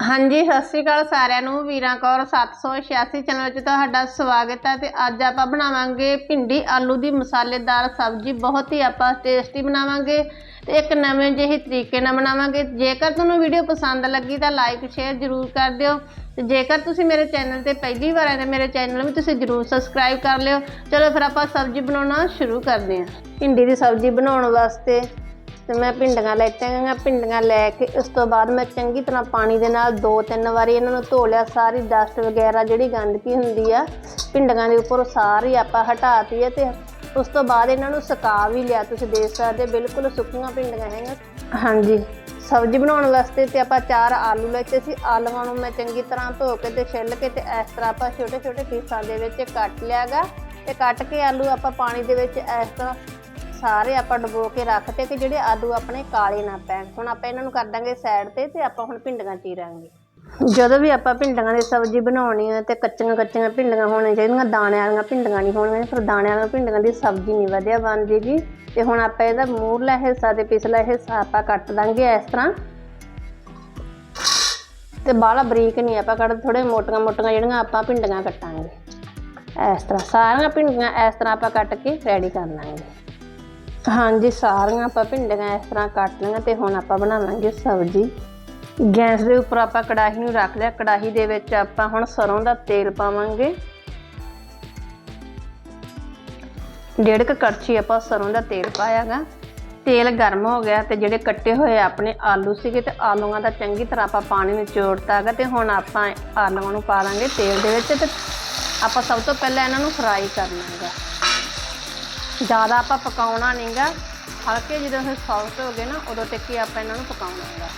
ਹਾਂਜੀ, ਸਤਿ ਸ਼੍ਰੀ ਅਕਾਲ ਸਾਰਿਆਂ ਨੂੰ। ਵੀਰਾਂ ਕੌਰ 786 ਚੈਨਲ ਵਿੱਚ ਤੁਹਾਡਾ ਸਵਾਗਤ ਹੈ ਤੇ ਅੱਜ ਆਪਾਂ ਬਣਾਵਾਂਗੇ ਭਿੰਡੀ ਆਲੂ ਦੀ ਮਸਾਲੇਦਾਰ ਸਬਜ਼ੀ। ਬਹੁਤ ਹੀ ਆਪਾਂ ਟੇਸਟੀ ਬਣਾਵਾਂਗੇ ਤੇ ਇੱਕ ਨਵੇਂ ਜਿਹੇ ਤਰੀਕੇ ਨਾਲ ਬਣਾਵਾਂਗੇ। ਜੇਕਰ ਤੁਹਾਨੂੰ ਵੀਡੀਓ ਪਸੰਦ ਲੱਗੀ ਤਾਂ ਲਾਈਕ ਸ਼ੇਅਰ ਜ਼ਰੂਰ ਕਰ ਦਿਓ। ਤੇ ਜੇਕਰ ਤੁਸੀਂ ਮੇਰੇ ਚੈਨਲ ਤੇ ਪਹਿਲੀ ਵਾਰ ਆਏ ਤਾਂ ਮੇਰੇ ਚੈਨਲ ਨੂੰ ਤੁਸੀਂ ਜ਼ਰੂਰ ਸਬਸਕ੍ਰਾਈਬ ਕਰ ਲਿਓ। ਚਲੋ ਫਿਰ ਆਪਾਂ ਸਬਜ਼ੀ ਬਣਾਉਣਾ ਸ਼ੁਰੂ ਕਰਦੇ ਹਾਂ। ਭਿੰਡੀ ਦੀ ਸਬਜ਼ੀ ਬਣਾਉਣ ਵਾਸਤੇ ਤੇ ਮੈਂ ਭਿੰਡੀਆਂ ਲੈਤੀਆਂ ਗਈਆਂ ਭਿੰਡੀਆਂ ਲੈ ਕੇ ਉਸ ਤੋਂ ਬਾਅਦ ਮੈਂ ਚੰਗੀ ਤਰ੍ਹਾਂ ਪਾਣੀ ਦੇ ਨਾਲ ਦੋ ਤਿੰਨ ਵਾਰੀ ਇਹਨਾਂ ਨੂੰ ਧੋ ਲਿਆ ਸਾਰੀ ਡਸਟ ਵਗੈਰਾ ਜਿਹੜੀ ਗੰਦਗੀ ਹੁੰਦੀ ਆ ਭਿੰਡੀਆਂ ਦੇ ਉੱਪਰ ਸਾਰੀ ਆਪਾਂ ਹਟਾਤੀ ਹੈ ਤੇ ਉਸ ਤੋਂ ਬਾਅਦ ਇਹਨਾਂ ਨੂੰ ਸੁਕਾ ਵੀ ਲਿਆ ਤੁਸੀਂ ਦੇਖ ਸਕਦੇ ਬਿਲਕੁਲ ਸੁੱਕੀਆਂ ਭਿੰਡੀਆਂ ਹੈਗੀਆਂ। ਹਾਂਜੀ। ਸਬਜ਼ੀ ਬਣਾਉਣ ਵਾਸਤੇ ਤੇ ਆਪਾਂ ਚਾਰ ਆਲੂ ਲੈਤੇ ਸੀ ਆਲੂਆਂ ਨੂੰ ਮੈਂ ਚੰਗੀ ਤਰ੍ਹਾਂ ਧੋ ਕੇ ਤੇ ਛਿੱਲ ਕੇ ਤੇ ਇਸ ਤਰ੍ਹਾਂ ਆਪਾਂ ਛੋਟੇ ਛੋਟੇ ਪੀਸਾਂ ਦੇ ਵਿੱਚ ਕੱਟ ਲਿਆਗਾ ਤੇ ਕੱਟ ਕੇ ਆਲੂ ਆਪਾਂ ਪਾਣੀ ਦੇ ਵਿੱਚ ਇਸ ਤਰ੍ਹਾਂ ਸਾਰੇ ਆਪਾਂ ਡਬੋ ਕੇ ਰੱਖਤੇ ਕਿ ਜਿਹੜੇ ਆਲੂ ਆਪਣੇ ਕਾਲੇ ਨਾ ਪੈਣ। ਹੁਣ ਆਪਾਂ ਇਹਨਾਂ ਨੂੰ ਕਰ ਦਾਂਗੇ ਸਾਈਡ ਤੇ ਤੇ ਆਪਾਂ ਹੁਣ ਭਿੰਡੀਆਂ ਚੀਰਾਂਗੇ। ਜਦੋਂ ਵੀ ਆਪਾਂ ਭਿੰਡੀਆਂ ਦੀ ਸਬਜ਼ੀ ਬਣਾਉਣੀ ਹੈ ਤੇ ਕੱਚੀਆਂ ਕੱਚੀਆਂ ਭਿੰਡੀਆਂ ਹੋਣੀਆਂ ਚਾਹੀਦੀਆਂ, ਦਾਣੇ ਵਾਲੀਆਂ ਭਿੰਡੀਆਂ ਨਹੀਂ ਹੋਣੀਆਂ, ਫਿਰ ਦਾਣੇ ਵਾਲੀਆਂ ਭਿੰਡੀਆਂ ਦੀ ਸਬਜ਼ੀ ਨਹੀਂ ਵਧੀਆ ਬਣਦੀ ਜੀ। ਤੇ ਹੁਣ ਆਪਾਂ ਇਹਦਾ ਮੂਰਲਾ ਹਿੱਸਾ ਤੇ ਪਿਛਲਾ ਹਿੱਸਾ ਆਪਾਂ ਕੱਟ ਦਾਂਗੇ ਇਸ ਤਰ੍ਹਾਂ। ਤੇ ਬਾਹਲਾ ਬਰੀਕ ਨਹੀਂ ਆਪਾਂ ਕੱਟ ਥੋੜੇ ਮੋਟੀਆਂ ਮੋਟੀਆਂ ਜਿਹੜੀਆਂ ਆਪਾਂ ਭਿੰਡੀਆਂ ਕੱਟਾਂਗੇ। ਇਸ ਤਰ੍ਹਾਂ ਸਾਰੀਆਂ ਭਿੰਡੀਆਂ ਇਸ ਤਰ੍ਹਾਂ ਆਪਾਂ ਕੱਟ ਕੇ ਰੈਡੀ ਕਰ ਲਾਂਗੇ। ਹਾਂਜੀ, ਸਾਰੀਆਂ ਆਪਾਂ ਭਿੰਡੀਆਂ ਇਸ ਤਰ੍ਹਾਂ ਕੱਟ ਲਈਆਂ ਤੇ ਹੁਣ ਆਪਾਂ ਬਣਾਵਾਂਗੇ ਸਬਜ਼ੀ। ਗੈਸ ਦੇ ਉੱਪਰ ਆਪਾਂ ਕੜਾਹੀ ਨੂੰ ਰੱਖ ਲਿਆ। ਕੜਾਹੀ ਦੇ ਵਿੱਚ ਆਪਾਂ ਹੁਣ ਸਰੋਂ ਦਾ ਤੇਲ ਪਾਵਾਂਗੇ। ਡੇਢ ਕੁ ਕੜਛੀ ਆਪਾਂ ਸਰੋਂ ਦਾ ਤੇਲ ਪਾਇਆਗਾ। ਤੇਲ ਗਰਮ ਹੋ ਗਿਆ ਤੇ ਜਿਹੜੇ ਕੱਟੇ ਹੋਏ ਆਪਣੇ ਆਲੂ ਸੀਗੇ ਤੇ ਆਲੂਆਂ ਦਾ ਚੰਗੀ ਤਰ੍ਹਾਂ ਆਪਾਂ ਪਾਣੀ ਨਿਚੋੜਤਾਗਾ ਤੇ ਹੁਣ ਆਪਾਂ ਆਲੂਆਂ ਨੂੰ ਪਾ ਦਾਂਗੇ ਤੇਲ ਦੇ ਵਿੱਚ ਤੇ ਆਪਾਂ ਸਭ ਤੋਂ ਪਹਿਲਾਂ ਇਹਨਾਂ ਨੂੰ ਫਰਾਈ ਕਰਨਾ ਹੈਗਾ ਜ਼ਿਆਦਾ ਆਪਾਂ ਪਕਾਉਣਾ ਨਹੀਂਗਾ। ਹਲਕੇ ਜਦੋਂ ਇਹ ਸੌਫਟ ਹੋ ਗਏ ਨਾ, ਉਦੋਂ ਤੱਕ ਹੀ ਆਪਾਂ ਇਹਨਾਂ ਨੂੰ ਪਕਾਉਣਾ ਹੈਗਾ।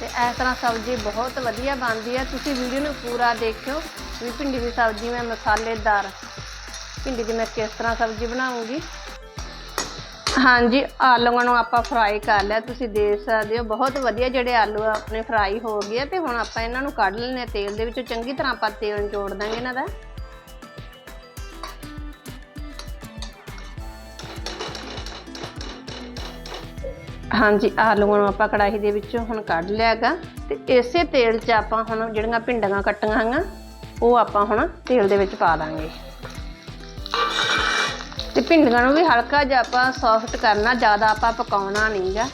ਤੇ ਇਸ ਤਰ੍ਹਾਂ ਸਬਜ਼ੀ ਬਹੁਤ ਵਧੀਆ ਬਣਦੀ ਹੈ। ਤੁਸੀਂ ਵੀਡੀਓ ਨੂੰ ਪੂਰਾ ਦੇਖਿਓ ਵੀ ਭਿੰਡੀ ਦੀ ਸਬਜ਼ੀ ਮੈਂ ਮਸਾਲੇਦਾਰ ਭਿੰਡੀ ਦੀ ਮੈਂ ਕਿਸ ਤਰ੍ਹਾਂ ਸਬਜ਼ੀ ਬਣਾਉਂਗੀ। ਹਾਂਜੀ, ਆਲੂਆਂ ਨੂੰ ਆਪਾਂ ਫਰਾਈ ਕਰ ਲਿਆ। ਤੁਸੀਂ ਦੇਖ ਸਕਦੇ ਹੋ, ਬਹੁਤ ਵਧੀਆ ਜਿਹੜੇ ਆਲੂ ਆ ਆਪਣੇ ਫਰਾਈ ਹੋ ਗਏ ਆ ਤੇ ਹੁਣ ਆਪਾਂ ਇਹਨਾਂ ਨੂੰ ਕੱਢ ਲੈਣੇ ਤੇਲ ਦੇ ਵਿੱਚੋਂ। ਚੰਗੀ ਤਰ੍ਹਾਂ ਆਪਾਂ ਤੇਲ ਜੋੜ ਦਾਂਗੇ ਇਹਨਾਂ ਦਾ। ਹਾਂਜੀ ਆਲੂਆਂ ਨੂੰ ਆਪਾਂ ਕੜਾਹੀ ਦੇ ਵਿੱਚੋਂ ਹੁਣ ਕੱਢ ਲਿਆਗਾ। ਤੇ ਇਸੇ ਤੇਲ 'ਚ ਆਪਾਂ ਹੁਣ ਜਿਹੜੀਆਂ ਭਿੰਡੀਆਂ ਕੱਟੀਆਂ ਹਨ ਉਹ ਆਪਾਂ ਹੁਣ ਤੇਲ ਦੇ ਵਿੱਚ ਪਾ ਦਾਂਗੇ। ਤੇ ਭਿੰਡੀਆਂ ਨੂੰ ਵੀ ਹਲਕਾ ਜਿਹਾ ਆਪਾਂ ਸੌਫਟ ਕਰਨਾ, ਜ਼ਿਆਦਾ ਆਪਾਂ ਪਕਾਉਣਾ ਨਹੀਂਗਾ।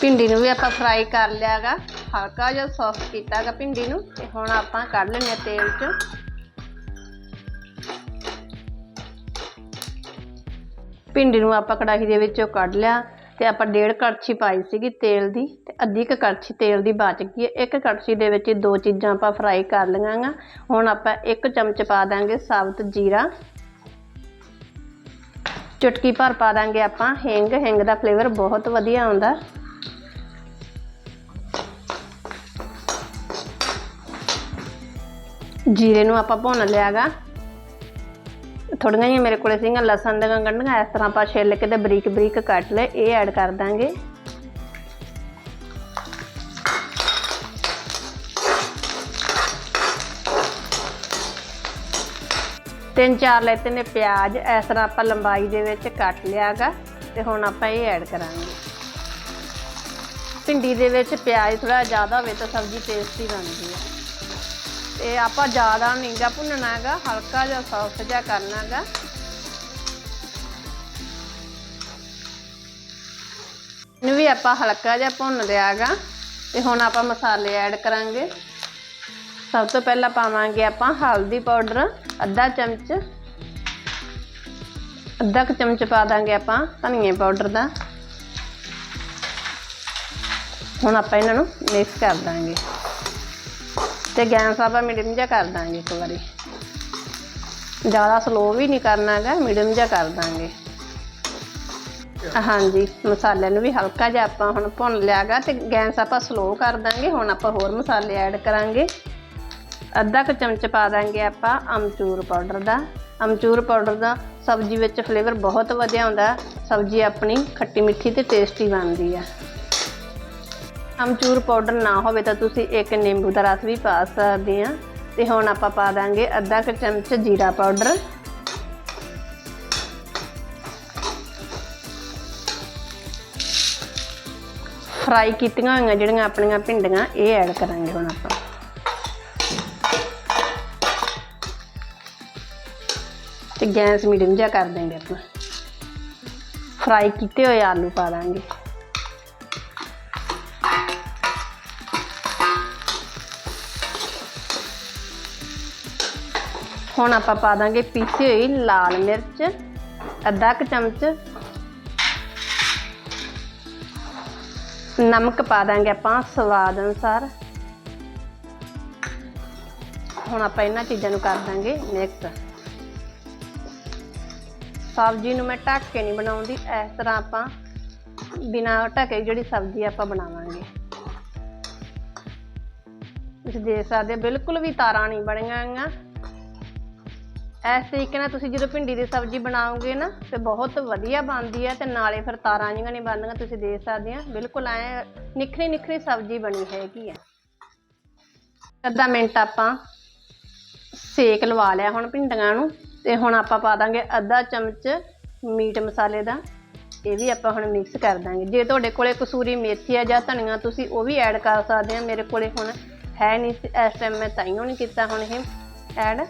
ਭਿੰਡੀ ਨੂੰ ਵੀ ਆਪਾਂ ਫਰਾਈ ਕਰ ਲਿਆਗਾ, ਹਲਕਾ ਜਿਹਾ ਸੌਫਟ ਕੀਤਾਗਾ ਭਿੰਡੀ ਨੂੰ, ਤੇ ਹੁਣ ਆਪਾਂ ਕੱਢ ਲੈਣੇ ਤੇਲ 'ਚ। ਭਿੰਡੀ ਨੂੰ ਆਪਾਂ ਕੜਾਹੀ ਦੇ ਵਿੱਚੋਂ ਕੱਢ ਲਿਆ ਤੇ ਆਪਾਂ ਡੇਢ ਕੜਛੀ ਪਾਈ ਸੀਗੀ ਤੇਲ ਦੀ ਤੇ ਅੱਧੀ ਕੁ ਕੜਛੀ ਤੇਲ ਦੀ ਬਚ ਗਈ ਹੈ। ਇੱਕ ਕੜਛੀ ਦੇ ਵਿੱਚ ਦੋ ਚੀਜ਼ਾਂ ਆਪਾਂ ਫਰਾਈ ਕਰ ਲਈਆਂ ਹੁਣ ਆਪਾਂ ਇੱਕ ਚਮਚ ਪਾ ਦਾਂਗੇ ਸਾਬਤ ਜੀਰਾ। ਚੁਟਕੀ ਭਰ ਪਾ ਦਾਂਗੇ ਆਪਾਂ। ਹਿੰਗ ਹਿੰਗ ਦਾ ਫਲੇਵਰ ਬਹੁਤ ਵਧੀਆ ਆਉਂਦਾ। ਜੀਰੇ ਨੂੰ ਆਪਾਂ ਭੁੰਨ ਲਿਆਗਾ ਥੋੜੀਆਂ ਜਿਹੀਆਂ ਮੇਰੇ ਕੋਲੇ ਸੀਗੀਆਂ ਲਸਣ ਦੀਆਂ ਗੰਢੀਆਂ, ਇਸ ਤਰ੍ਹਾਂ ਆਪਾਂ ਛਿੱਲ ਕੇ ਤੇ ਬਰੀਕ ਬਰੀਕ ਕੱਟ ਲਏ, ਇਹ ਐਡ ਕਰ ਦਾਂਗੇ। ਤਿੰਨ ਚਾਰ ਲੈਤੇ ਨੇ ਪਿਆਜ਼, ਇਸ ਤਰ੍ਹਾਂ ਆਪਾਂ ਲੰਬਾਈ ਦੇ ਵਿੱਚ ਕੱਟ ਲਿਆਗਾ, ਤੇ ਹੁਣ ਆਪਾਂ ਇਹ ਐਡ ਕਰਾਂਗੇ। ਭਿੰਡੀ ਦੇ ਵਿੱਚ ਪਿਆਜ਼ ਥੋੜਾ ਜ਼ਿਆਦਾ ਹੋਵੇ ਤਾਂ ਸਬਜ਼ੀ ਟੇਸਟੀ ਬਣਦੀ ਹੈ। ਤੇ ਆਪਾਂ ਜ਼ਿਆਦਾ ਨਹੀਂਗਾ ਭੁੰਨਣਾ ਹੈਗਾ, ਹਲਕਾ ਜਿਹਾ ਸੌਫਟ ਜਿਹਾ ਕਰਨਾ ਹੈਗਾ। ਇਹਨੂੰ ਵੀ ਆਪਾਂ ਹਲਕਾ ਜਿਹਾ ਭੁੰਨ ਲਿਆਗਾ ਤੇ ਹੁਣ ਆਪਾਂ ਮਸਾਲੇ ਐਡ ਕਰਾਂਗੇ। ਸਭ ਤੋਂ ਪਹਿਲਾਂ ਪਾਵਾਂਗੇ ਆਪਾਂ ਹਲਦੀ ਪਾਊਡਰ, ਅੱਧਾ ਚਮਚ। ਅੱਧਾ ਕੁ ਚਮਚ ਪਾ ਦਾਂਗੇ ਆਪਾਂ ਧਨੀਏ ਪਾਊਡਰ ਦਾ। ਹੁਣ ਆਪਾਂ ਇਹਨਾਂ ਨੂੰ ਮਿਕਸ ਕਰ ਦਾਂਗੇ। ਤੇ ਗੈਸ ਆਪਾਂ ਮੀਡੀਅਮ ਜਿਹਾ ਕਰ ਦਾਂਗੇ ਇੱਕ ਵਾਰੀ। ਜ਼ਿਆਦਾ ਸਲੋ ਵੀ ਨਹੀਂ ਕਰਨਾ ਹੈਗਾ ਮੀਡੀਅਮ ਜਿਹਾ ਕਰ ਦਾਂਗੇ। ਹਾਂਜੀ ਮਸਾਲੇ ਨੂੰ ਵੀ ਹਲਕਾ ਜਿਹਾ ਆਪਾਂ ਹੁਣ ਭੁੰਨ ਲਿਆਗਾ ਤੇ ਗੈਸ ਆਪਾਂ ਸਲੋ ਕਰ ਦਾਂਗੇ, ਹੁਣ ਆਪਾਂ ਹੋਰ ਮਸਾਲੇ ਐਡ ਕਰਾਂਗੇ। ਅੱਧਾ ਕੁ ਚਮਚ ਪਾ ਦਾਂਗੇ ਆਪਾਂ ਅਮਚੂਰ ਪਾਊਡਰ ਦਾ। ਅਮਚੂਰ ਪਾਊਡਰ ਦਾ ਸਬਜ਼ੀ ਵਿੱਚ ਫਲੇਵਰ ਬਹੁਤ ਵਧੀਆ ਆਉਂਦਾ। ਸਬਜ਼ੀ ਆਪਣੀ ਖੱਟੀ ਮਿੱਠੀ ਤੇ ਟੇਸਟੀ ਬਣਦੀ ਆ। ਅਮਚੂਰ ਪਾਊਡਰ ਨਾ ਹੋਵੇ ਤਾਂ ਤੁਸੀਂ ਇੱਕ ਨਿੰਬੂ ਦਾ ਰਸ ਵੀ ਪਾ ਸਕਦੇ ਆ। ਤੇ ਹੁਣ ਆਪਾਂ ਪਾ ਦਾਂਗੇ ਅੱਧਾ ਕ ਚਮਚ ਜੀਰਾ ਪਾਊਡਰ। ਫਰਾਈ ਕੀਤੀਆਂ ਹੋਈਆਂ ਜਿਹੜੀਆਂ ਆਪਣੀਆਂ ਭਿੰਡੀਆਂ, ਇਹ ਐਡ ਕਰਾਂਗੇ ਹੁਣ ਆਪਾਂ। ਤੇ ਗੈਸ ਮੀਡੀਅਮ ਜਿਹਾ ਕਰ ਦਾਂਗੇ ਆਪਾਂ। ਫਰਾਈ ਕੀਤੇ ਹੋਏ ਆਲੂ ਪਾ ਦਾਂਗੇ। ਹੁਣ ਆਪਾਂ ਪਾ ਦਾਂਗੇ ਪੀਸੀ ਹੋਈ ਲਾਲ ਮਿਰਚ, ਅੱਧਾ ਕੁ ਚਮਚ। ਨਮਕ ਪਾ ਦਾਂਗੇ ਆਪਾਂ ਸਵਾਦ ਅਨੁਸਾਰ। ਹੁਣ ਆਪਾਂ ਇਹਨਾਂ ਚੀਜ਼ਾਂ ਨੂੰ ਕਰ ਦਾਂਗੇ ਮਿਕਸ ਸਬਜ਼ੀ ਨੂੰ ਮੈਂ ਢੱਕ ਕੇ ਨਹੀਂ ਬਣਾਉਂਦੀ, ਇਸ ਤਰ੍ਹਾਂ ਆਪਾਂ ਬਿਨਾਂ ਢਕੇ ਜਿਹੜੀ ਸਬਜ਼ੀ ਆਪਾਂ ਬਣਾਵਾਂਗੇ। ਤੁਸੀਂ ਦੇਖ ਸਕਦੇ ਹੋ, ਬਿਲਕੁਲ ਵੀ ਤਾਰਾਂ ਨਹੀਂ ਬਣੀਆਂ ਹੈਗੀਆਂ। ਇਸ ਤਰੀਕੇ ਨਾਲ ਤੁਸੀਂ ਜਦੋਂ ਭਿੰਡੀ ਦੀ ਸਬਜ਼ੀ ਬਣਾਓਗੇ ਨਾ ਤੇ ਬਹੁਤ ਵਧੀਆ ਬਣਦੀ ਹੈ ਤੇ ਨਾਲੇ ਫਿਰ ਤਾਰਾਂ ਜਿਹੀਆਂ ਨਹੀਂ ਬਣਦੀਆਂ ਤੁਸੀਂ ਦੇਖ ਸਕਦੇ ਆ ਬਿਲਕੁਲ ਐ ਨਿਖਰੀ ਨਿਖਰੀ ਸਬਜ਼ੀ ਬਣੀ ਹੈਗੀ ਆ ਅੱਧਾ ਮਿੰਟ ਆਪਾਂ ਸੇਕ ਲਵਾ ਲਿਆ ਹੁਣ ਭਿੰਡੀਆਂ ਨੂੰ ਤੇ ਹੁਣ ਆਪਾਂ ਪਾ ਦਾਂਗੇ ਅੱਧਾ ਚਮਚ ਮੀਟ ਮਸਾਲੇ ਦਾ। ਇਹ ਵੀ ਆਪਾਂ ਹੁਣ ਮਿਕਸ ਕਰ ਦਾਂਗੇ। ਜੇ ਤੁਹਾਡੇ ਕੋਲੇ ਕਸੂਰੀ ਮੇਥੀ ਆ ਜਾਂ ਧਨੀਆ ਤੁਸੀਂ ਉਹ ਵੀ ਐਡ ਕਰ ਸਕਦੇ ਆ ਮੇਰੇ ਕੋਲੇ ਹੁਣ ਹੈ ਨਹੀਂ ਸੀ, ਇਸ ਟਾਈਮ ਮੈਂ ਤਾਈਓ ਨਹੀਂ ਕੀਤਾ ਹੁਣ ਇਹ ਐਡ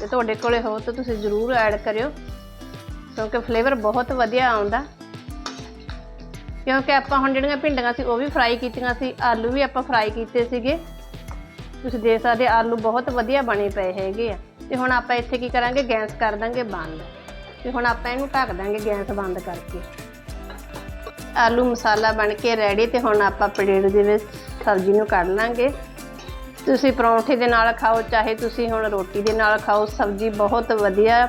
ਤੇ ਤੁਹਾਡੇ ਕੋਲੇ ਹੋ ਤਾਂ ਤੁਸੀਂ ਜ਼ਰੂਰ ਐਡ ਕਰਿਓ, ਕਿਉਂਕਿ ਫਲੇਵਰ ਬਹੁਤ ਵਧੀਆ ਆਉਂਦਾ। ਕਿਉਂਕਿ ਆਪਾਂ ਹੁਣ ਜਿਹੜੀਆਂ ਭਿੰਡੀਆਂ ਸੀ, ਉਹ ਵੀ ਫਰਾਈ ਕੀਤੀਆਂ ਸੀ, ਆਲੂ ਵੀ ਆਪਾਂ ਫਰਾਈ ਕੀਤੇ ਸੀਗੇ। ਤੁਸੀਂ ਦੇਖ ਸਕਦੇ ਆਲੂ ਬਹੁਤ ਵਧੀਆ ਬਣੇ ਪਏ ਹੈਗੇ ਆ। ਤੇ ਹੁਣ ਆਪਾਂ ਇੱਥੇ ਕੀ ਕਰਾਂਗੇ, ਗੈਸ ਕਰ ਦਾਂਗੇ ਬੰਦ। ਤੇ ਹੁਣ ਆਪਾਂ ਇਹਨੂੰ ਢੱਕ ਦਾਂਗੇ ਗੈਸ ਬੰਦ ਕਰਕੇ। ਆਲੂ ਮਸਾਲਾ ਬਣ ਕੇ ਰੈਡੀ ਤੇ ਹੁਣ ਆਪਾਂ ਪਲੇਟ ਦੇ ਵਿੱਚ ਸਬਜ਼ੀ ਨੂੰ ਕੱਢ ਲਾਂਗੇ। ਤੁਸੀਂ ਪਰੌਂਠੇ ਦੇ ਨਾਲ ਖਾਓ, ਚਾਹੇ ਤੁਸੀਂ ਹੁਣ ਰੋਟੀ ਦੇ ਨਾਲ ਖਾਓ, ਸਬਜ਼ੀ ਬਹੁਤ ਵਧੀਆ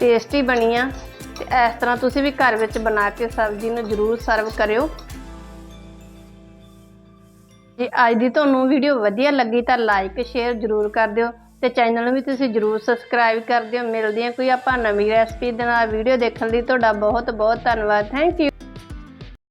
ਟੇਸਟੀ ਬਣੀ ਆ। ਤੇ ਇਸ ਤਰ੍ਹਾਂ ਤੁਸੀਂ ਵੀ ਘਰ ਵਿੱਚ ਬਣਾ ਕੇ ਸਬਜ਼ੀ ਨੂੰ ਜ਼ਰੂਰ ਸਰਵ ਕਰਿਓ। ਜੇ ਅੱਜ ਦੀ ਤੁਹਾਨੂੰ ਵੀਡੀਓ ਵਧੀਆ ਲੱਗੀ ਤਾਂ ਲਾਈਕ ਸ਼ੇਅਰ ਜ਼ਰੂਰ ਕਰ ਦਿਓ ਤੇ ਚੈਨਲ ਨੂੰ ਵੀ ਤੁਸੀਂ ਜ਼ਰੂਰ ਸਬਸਕ੍ਰਾਈਬ ਕਰ ਦਿਓ। ਮਿਲਦੇ ਹਾਂ ਕੋਈ ਆਪਾਂ ਨਵੀਂ ਰੈਸਪੀ ਦੇ ਨਾਲ। ਵੀਡੀਓ ਦੇਖਣ ਲਈ ਤੁਹਾਡਾ ਬਹੁਤ ਬਹੁਤ ਧੰਨਵਾਦ। Thank you